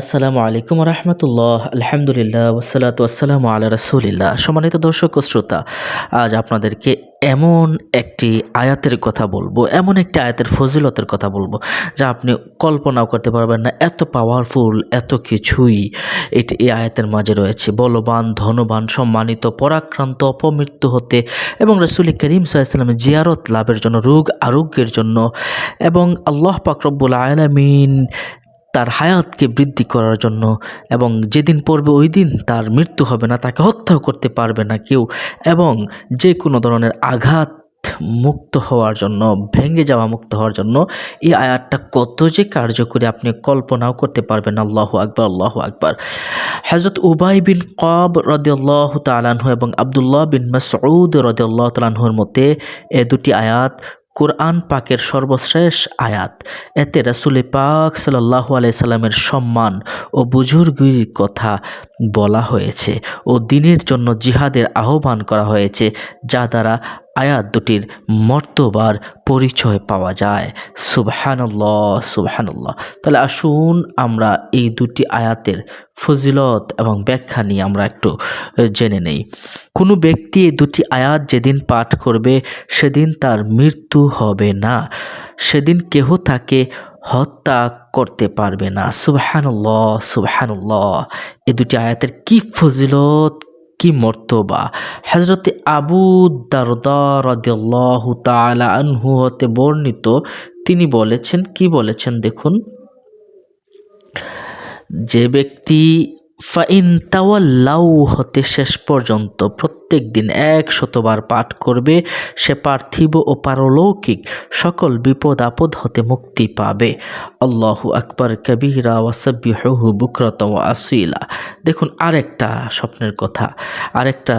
আসসালামু আলাইকুম রহমতুল্লাহ, আলহামদুলিল্লাহ ওসালাত আসসালামু আলা রসুলিল্লাহ। সম্মানিত দর্শক ও শ্রোতা, আজ আপনাদেরকে এমন একটি আয়াতের কথা বলব, এমন একটি আয়াতের ফজিলতের কথা বলব, যা আপনি কল্পনাও করতে পারবেন না, এত পাওয়ারফুল এত কিছুই এটি এই আয়াতের মাঝে রয়েছে। বলবান, ধনবান, সম্মানিত, পরাক্রান্ত, অপমৃত্যু হতে এবং রসুল করিম সাল্লামের জিয়ারত লাভের জন্য, রোগ আরোগ্যের জন্য এবং আল্লাহ পাকরব্বুল আলমিন তার হায়াতকে বৃদ্ধি করার জন্য এবং যেদিন পড়বে ওই দিন তার মৃত্যু হবে না, তাকে হত্যাও করতে পারবে না কেউ এবং যে কোনো ধরনের আঘাত মুক্ত হওয়ার জন্য, ভেঙে যাওয়া মুক্ত হওয়ার জন্য এই আয়াতটা কত যে কার্যকরী আপনি কল্পনাও করতে পারবেন। আল্লাহ আকবর আল্লাহ আকবর। হজরত উবাই বিন কব রদিয়াল্লাহ তালানহু এবং আবদুল্লাহ বিন মাসউদ রদিয়াল্লাহ তালানহুর মতে এ দুটি আয়াত কোরআন পাকের সর্বশ্রেষ আয়াত। এতে রাসুল পাক সাল্লাহ আলাইসাল্লামের সম্মান ও বুজুর্গির কথা বলা হয়েছে ও দিনের জন্য জিহাদের আহ্বান করা হয়েছে, যা দ্বারা আয়াত দুটির মর্তবার পরিচয় পাওয়া যায়। সুবহানাল্লাহ সুবহানাল্লাহ। তাহলে আসুন আমরা এই দুটি আয়াতের ফজিলত এবং ব্যাখ্যা নিয়ে আমরা একটু জেনে নেই। কোনো ব্যক্তি এই দুটি আয়াত যেদিন পাঠ করবে, সেদিন তার মৃত্যু হবে না। সেদিন কেহ তাকে হত্যা করতে পারবে না। সুবহানুল্লাহ সুবহানুল্লাহ। এই দুটি আয়াতের কি ফজিলত কি মর্তবা? হজরতে আবু দারদা রদিয়াল্লাহ তালা আনহু হতে বর্ণিত, তিনি বলেছেন, কি বলেছেন দেখুন। যে ব্যক্তি, ফাইন তাওয়াল্লাউ হতে শেষ পর্যন্ত প্রত্যেক দিন এক শতবার পাঠ করবে, সে পার্থিব ও পারলৌকিক সকল বিপদ আপদ হতে মুক্তি পাবে। আল্লাহ আকবর কবিরা ওয়াসাবিহু বুকরত আসিলা। দেখুন আরেকটা স্বপ্নের কথা, আরেকটা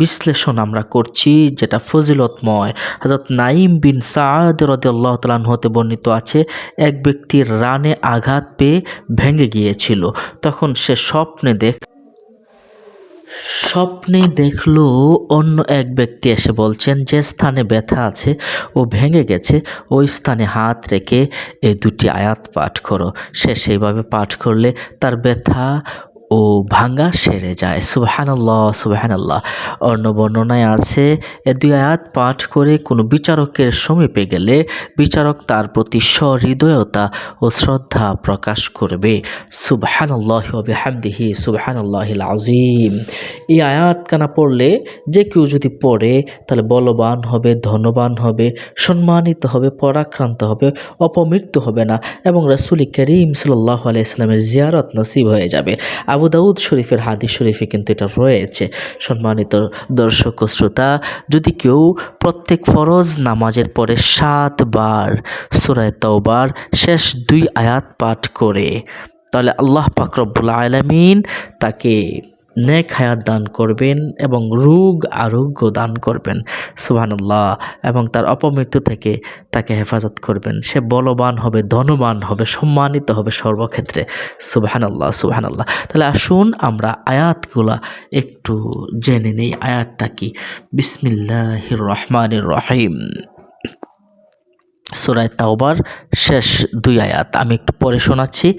বিশ্লেষণ আমরা করছি যেটা ফজিলতময়। হজরত নাইম বিন সাদ রদ আল্লাহ তালান হতে বর্ণিত আছে, এক ব্যক্তির রানে আঘাত পেয়ে ভেঙে গিয়েছিল। তখন সে স্বপ্নে দেখ স্বপ্নে দেখল অন্য এক ব্যক্তি এসে বলছেন, যে স্থানে ব্যথা আছে ও ভেঙে গেছে, ওই স্থানে হাত রেখে এই দুটি আয়াত পাঠ করো। সে সেইভাবে পাঠ করলে তার ব্যথা ও ভাঙ্গা সেরে যায়। সুবাহানাল্লাহ সুবাহানাল্লাহ। অন্য বর্ণনায় আছে দুই আয়াত পাঠ করে কোনো বিচারকের সমীপে গেলে বিচারক তার প্রতি সহৃদয়তা ও শ্রদ্ধা প্রকাশ করবে। সুবাহানাল্লাহ হামদিহি সুবাহানাল্লাহ আজিম এই আয়াত কানা পড়লে যে কেউ যদি পড়ে, তাহলে বলবান হবে, ধনবান হবে, সম্মানিত হবে, পরাক্রান্ত হবে, অপমৃত্যু হবে না এবং রসুল করিম সাল্লাহ আলাইসলামের জিয়ারত নসিব হয়ে যাবে। আবু আবু দাউদ শরীফের হাদিস শরীফে কিন্তু এটা রয়েছে। সম্মানিত দর্শক ও শ্রোতা, যদি কেউ প্রত্যেক ফরজ নামাজের পরে সাতবার সুরায় তওবার শেষ দুই আয়াত পাঠ করে, তাহলে আল্লাহ পাকরবুল আলমিন তাকে নেক হায়াত দান করবেন এবং রোগ আরোগ্য দান করবেন, সুবহানাল্লাহ। এবং তার অপমৃত্যু থেকে তাকে হেফাজত করবেন। সে বলবান হবে, ধনবান হবে, সম্মানিত হবে সর্বক্ষেত্রে। সুবহানাল্লাহ সুবহানাল্লাহ। তাহলে আসুন আমরা আয়াতগুলা একটু জেনে নিই। আয়াতটা কি? বিসমিল্লাহির রহমানির রহিম। সুরায় তাওবার শেষ দুই আয়াত। আমি একটু পরে শোনাচ্ছি।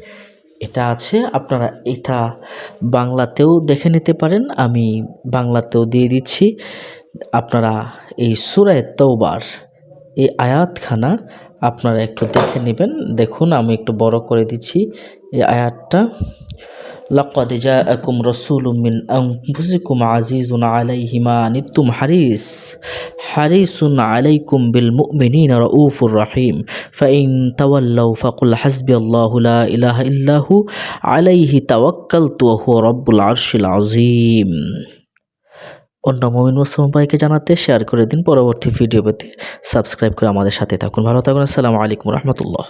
এটা আছে, আপনারা এটা বাংলাতেও দেখে নিতে পারেন, আমি বাংলাতেও দিয়ে দিচ্ছি। আপনারা এই সুরায় তৌবার এই আয়াতখানা আপনারা একটু দেখে নেবেন। দেখুন, আমি একটু বড় করে দিচ্ছি এই আয়াতটা। লক্কদ জা আকুম রসুলুমিন আংফুসিকুম আজিজুন আলাইহিমা নিত্যুম হারিস, হারিসুন আলাইকুম বিল মুমিনিন রউফুর রহিম, ফাইন তাওয়াল্লাউ ফাকুল হাসবি আল্লাহু লা ইলাহা ইল্লাহু আলাইহি তাওয়াক্কালতু ওয়া হুয়া রব্বুল আরশিল আযীম। অন্য মমিন মুসলমান ভাইকে জানাতে শেয়ার করে দিন পরবর্তী ভিডিও পেতে। সাবস্ক্রাইব করে আমাদের সাথে থাকুন। ভালো থাকুন। আসসালামু আলাইকুম রহমতুল্লাহ।